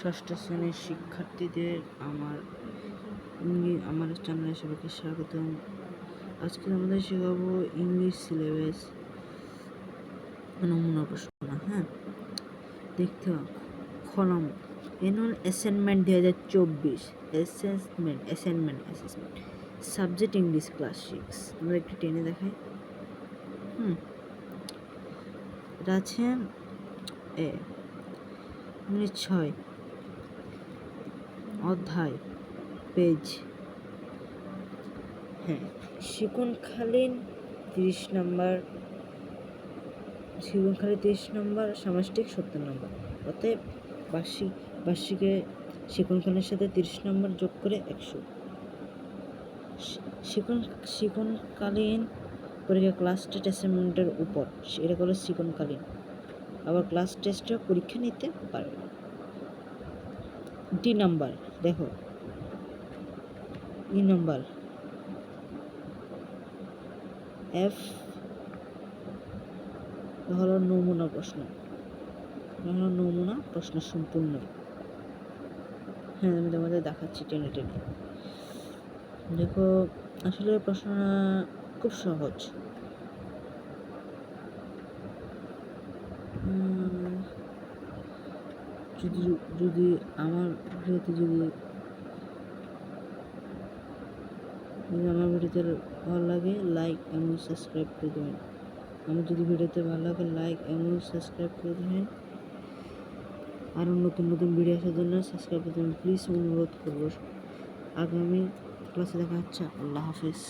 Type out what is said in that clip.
ষষ্ঠ শ্রেণির শিক্ষার্থীদের আমার আমার চ্যানেলে সবাইকে স্বাগতম। আজকে আমাদের শেখাবো ইংলিশ সিলেবাস নমুনা প্রশ্ন হ্যাঁ? দেখতে কলম এনুয়াল অ্যাসাইনমেন্ট দু হাজার চব্বিশ assessment assignment assessment subject English class six আমরা একটু টেনে দেখাই। হুম। আছে এ ছয়। অধ্যায়, পেজ। হ্যাঁ শিকনখালীন তিরিশ নম্বর শিকনখালী তিরিশ নম্বর সামষ্টিক সত্তর নম্বর। অতএব বার্ষিক, বার্ষিকে শিকনখালীর সাথে তিরিশ নম্বর যোগ করে একশো। শিকন শিকনকালীন পরীক্ষা ক্লাস টেস্ট অ্যাসাইনমেন্টের উপর, এটা হলো শিকনকালীন আবার ক্লাস টেস্টেও পরীক্ষা নিতে পারবে। ডি নাম্বার, দেখো। E number. এফ হলো নমুনা প্রশ্ন। হলো নমুনা প্রশ্ন সম্পূর্ণ। হ্যাঁ আমি তোমাদের দেখাচ্ছি টেনে টেনে। দেখো, আসলে প্রশ্নটা খুব সহজ। যদি যদি আমার ভিডিওতে যদি আমার ভিডিওতে ভালো লাগে লাইক এবং সাবস্ক্রাইব করে দেবেন। আমার যদি ভিডিওতে ভালো লাগে লাইক এবং সাবস্ক্রাইব করে দেবেন। আরও নতুন নতুন ভিডিও আসার জন্য সাবস্ক্রাইব করে দেবেন। প্লিজ অনুরোধ করব। আগামী ক্লাসে দেখা হচ্ছে। আল্লাহ হাফিজ।